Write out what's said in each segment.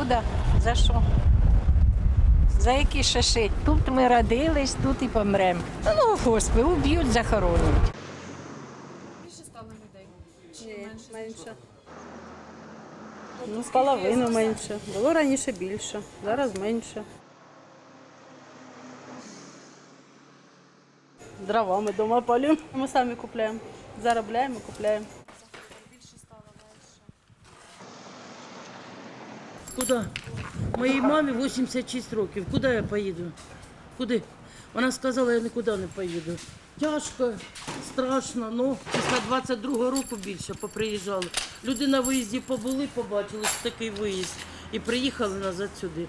куди? За що? За які шаши? Тут ми родились, тут і помремо. Ну, господи, уб'ють, захоронять. Більше стало людей? Чи менше? Ну, половину менше. Було раніше більше, зараз менше. Дрова ми вдома палимо. Ми самі купляємо. Заробляємо, купляємо. Більше стало менше. Куди? Моїй мамі 86 років. Куди я поїду? Куди? Вона сказала, я нікуди не поїду. Тяжко, страшно, ну після 22-го року більше поприїжджали. Люди на виїзді побули, побачили, що такий виїзд, і приїхали назад сюди.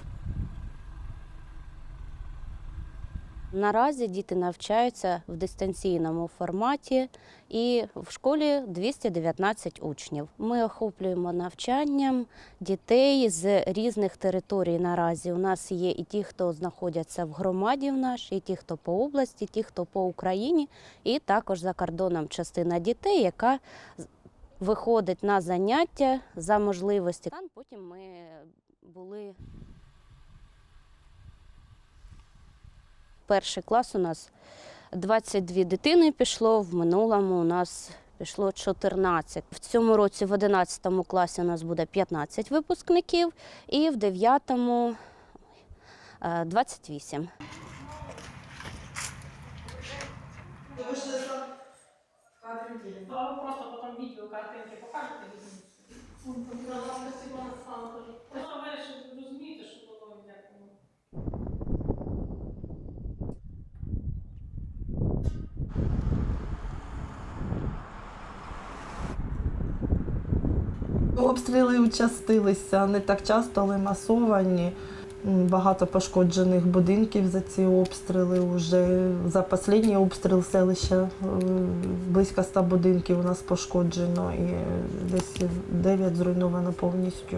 Наразі діти навчаються в дистанційному форматі і в школі 219 учнів. Ми охоплюємо навчанням дітей з різних територій. Наразі у нас є і ті, хто знаходяться в громаді в нашій, і ті, хто по області, ті, хто по Україні, і також за кордоном частина дітей, яка виходить на заняття за можливості. Там Потім ми були перший клас у нас 22 дитини пішло, в минулому у нас пішло 14. В цьому році в 11 класі у нас буде 15 випускників і в 9 е, 28. А ви просто потім відео картинки покажете Обстріли участилися не так часто, але масовані. Багато пошкоджених будинків за ці обстріли. Уже за останній обстріл селища е, близько 100 будинків у нас пошкоджено і десь 9 зруйновано повністю.